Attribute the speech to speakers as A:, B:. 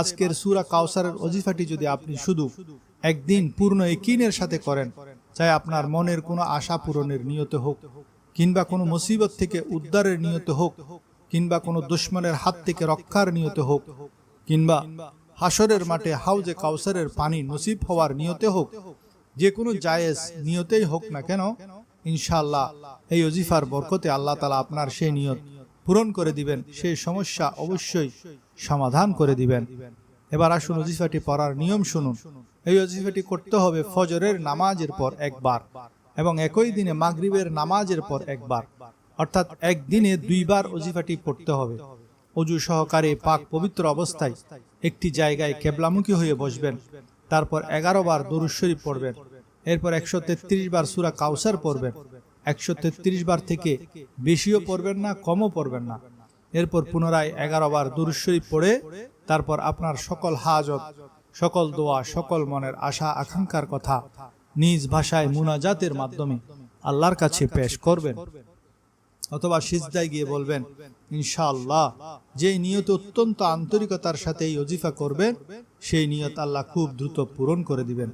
A: আজকের সুরা কাউসারের অজিফাটি যদি আপনি শুধু একদিন পূর্ণ একিনের সাথে করেন, চাই আপনার মনের কোনো আশা পূরণের নিয়ত হোক, কিংবা কোনো মুসিবত থেকে উদ্ধারের নিয়ত হোক, কিংবা কোনো দুশ্মনের হাত থেকে রক্ষার নিয়ত হোক, কিংবা হাসরের মাঠে হাউজে কাউসারের পানি নসিব হওয়ার নিয়তে হোক, যে কোনো জায়েজ নিয়তেই হোক না কেন, ইনশাআল্লাহ এই অজিফার বরকতে আল্লাহ তালা আপনার সেই নিয়ত পূরণ করে দিবেন, সেই সমস্যা অবশ্যই সমাধান করে দিবেন। এবার আসুন অজিফাটি পড়ার নিয়ম শুনুন। এই অজিফাটি করতে হবে ফজরের নামাজের পর একবার এবং একই দিনে মাগরিবের নামাজের পর একবার। অর্থাৎ একদিনে দুইবার অজিফাটি পড়তে হবে। অজু সহকারে পাক পবিত্র অবস্থায় একটি জায়গায় কেবলামুখী হয়ে বসবেন। তারপর এগারো বার দরুদ শরীফ পড়বেন। এরপর একশো তেত্রিশ বার সুরা কাউসার পড়বেন। একশো তেত্রিশ বার থেকে বেশিও পড়বেন না, কমও পড়বেন না। এরপর পুনরায় এগারো বার দরুদ শরীফ পড়ে, তারপর আপনার সকল হাজত, সকল দোয়া, সকল মনের আশা, আকাঙ্ক্ষার কথা নিজ ভাষায় মুনাজাতের মাধ্যমে আল্লাহর কাছে পেশ করবেন। অথবা সিজদায় গিয়ে বলবেন, ইনশাআল্লাহ যে নিয়ত অত্যন্ত আন্তরিকতার সাথে এই অজিফা করবেন সেই নিয়ত আল্লাহ খুব দ্রুত পূরণ করে দিবেন।